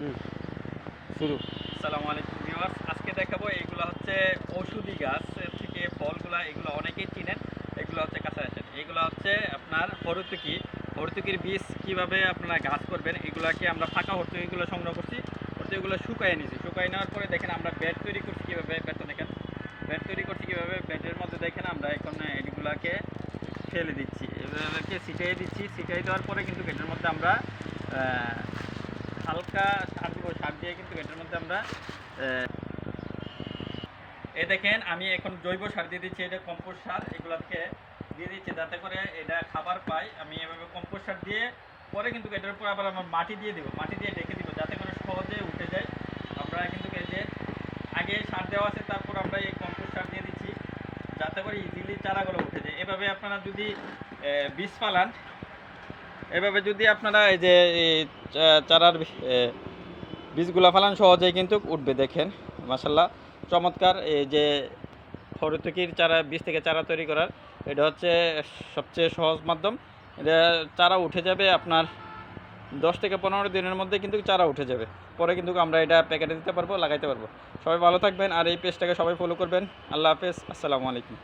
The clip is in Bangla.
হুম। শুরু। আসসালামু আলাইকুম ভিউয়ার্স আজকে দেখাবো এগুলো হচ্ছে ঔষধি গাছ থেকে ফলগুলা এগুলো অনেকেই চিনেন এগুলো হচ্ছে কাঁচা আসেন। এগুলো হচ্ছে আপনার হরতুকি। হরতুকির বীজ কীভাবে আপনারা গাছ করবেন এগুলাকে আমরা ফাঁকা হরতুকিগুলো সংগ্রহ করছি। হরতুকিগুলো শুকাই নিয়েছি। শুকাই নেওয়ার পরে দেখেন আমরা বেড তৈরি করছি কীভাবে বেডটা দেখেন। বেড তৈরি করছি কীভাবে বেডের মধ্যে দেখেন আমরা এখন এগুলাকে ফেলে দিচ্ছি। এগুলোকে ছিটাই দিচ্ছি। ছিটাই দেওয়ার পরে কিন্তু এটার মধ্যে আমরা আহ, সার দিব সার দিয়ে কিন্তু এটার মধ্যে আমরা এ দেখেন আমি এখন জৈব সার দিয়ে দিচ্ছি এটা কম্পোস্ট সার এগুলোকে দিয়ে দিচ্ছি যাতে করে এটা খাবার পায় আমি এভাবে কম্পোস্ট সার দিয়ে পরে কিন্তু এটার উপর আবার আমার মাটি দিয়ে দিব মাটি দিয়ে ঢেকে দিব যাতে করে সহজে উঠে যায়। আমরা কিন্তু এই যে আগে সার দেওয়া আছে তারপর আমরা এই কম্পোস্ট সার দিয়ে দিচ্ছি যাতে করে ইজিলি চারাগুলো উঠে যায়। এভাবে আপনারা যদি বীজ ফালান এভাবে যদি আপনারা এই যে চারার বীজগুলা ফালান, সহজেই কিন্তু উঠবে, দেখেন মাসাল্লাহ চমৎকার, এই যে হরতকির চারা, বীজ থেকে চারা তৈরি করার, এটা হচ্ছে সবচেয়ে সহজ মাধ্যম। এটা চারা উঠে যাবে আপনার দশ থেকে পনেরো দিনের মধ্যে কিন্তু চারা উঠে যাবে। পরে কিন্তু আমরা এটা প্যাকেটে দিতে পারব, লাগাইতে পারব। সবাই ভালো থাকবেন, আর এই পেজটাকে সবাই ফলো করবেন। আল্লাহ হাফেজ, আসসালামু আলাইকুম।